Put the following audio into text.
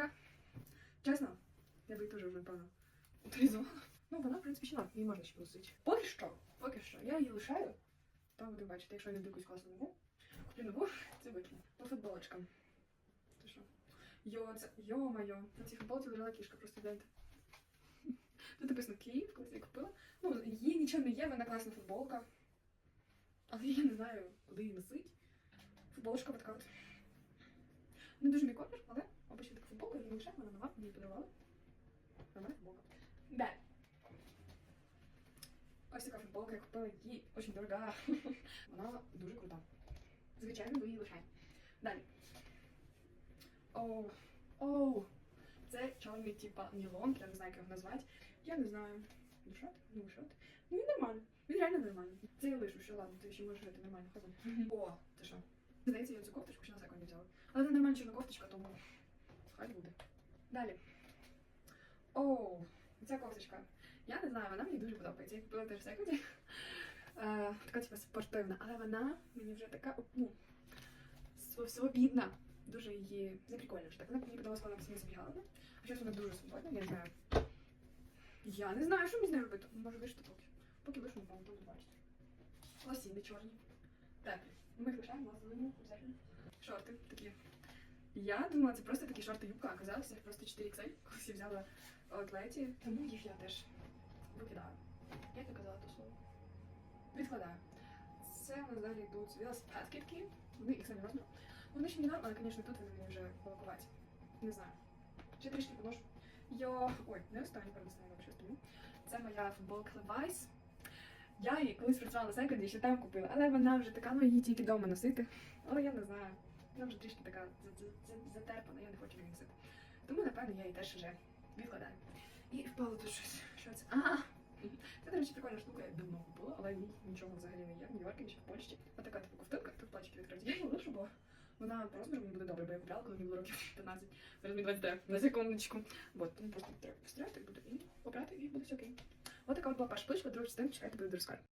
юбка. Чесно, я би її теж, напевно, утилізувала. Ну, вона, в принципі, ще її можна ще носити. Поки що, поки що, я її лишаю. Там будемо бачити, якщо я не якусь класну нову, куплю нову, це викину. По футболочкам. Ти що? Йо, це, йо-моє, на цій футболці лежала кішка, просто гляньте. Тут написано Київ, коли я купила. Ну, їй нічого не є, вона класна футболка. Але я не знаю, куди її носить. Футболочка така от. Не дуже мій колір, але обична така футболка, її лише, вона нова, мені подарували. Нормальна футболка. Далі. Ось така футболка, я купила її, дуже дорога. Вона дуже крута. Звичайно, ви її лишаєте. Далі. Оу, оу. Це чорний, типа, нілон, я не знаю, як його назвати. Я не знаю. Лишати? Не лишати. Ну він нормальний. Він реально нормальний. Це я лишу, що ладно, ти ще можеш жити нормально. О, ти що? Здається, я цю кофточку ще на секунді взяла. Але це нормальна чорна кофточка, тому хай буде. Далі. Оу, ця кофточка. Я не знаю, вона мені дуже подобається. Я купила теж в секунді. Е, така типу спортивна, але вона мені вже така ну, свобідна. Дуже її не прикольно вже так. Вона мені подалася, коли вона постійно збігала. А зараз вона дуже свободна, я не знаю. Я не знаю, що мені з нею робити. Може лишити поки. Поки напевно, там не бачите. Лосіни чорні. Ми їх лишаємо, лазили обов'язково. Шорти такі. Я думала, це просто такі шорти юбка, а оказалося їх просто 4XL, колись я взяла в аутлеті. Тому їх я теж викидаю. Як я казала то слово? Відкладаю. Це у нас далі йдуть велосипедки такі. Вони самі розміру. Вони ще не дам, але, звісно, тут вони мені вже полакувати. Не знаю. Ще трішки поношу. Йо. Ой, не останній, останню передостанню, взагалі стою. Це моя футболка Levi's. Я її колись працювала на секунді, ще там купила, але вона вже така, ну її тільки вдома носити. Але я не знаю. Вона вже трішки така за- за- за- затерпана, я не хочу її носити. Тому, напевно, я її теж вже відкладаю. І впало тут щось. Що це? Ага! Це, до речі, прикольна штука, я давно купила, але їй нічого взагалі не є. В Нью-Йорку, ще в Польщі. Ось така типу ковтинка, тут плачики відкриті. Я її лишу, бо вона по розміру мені буде добре, бо я купляла, коли мені було років 15. Зараз мені 29, на секундочку. Вот, тому просто треба постріляти буде і попрати, і буде все окей. Ось така от була перша пличка, друга частина, чекайте, буде дрескар.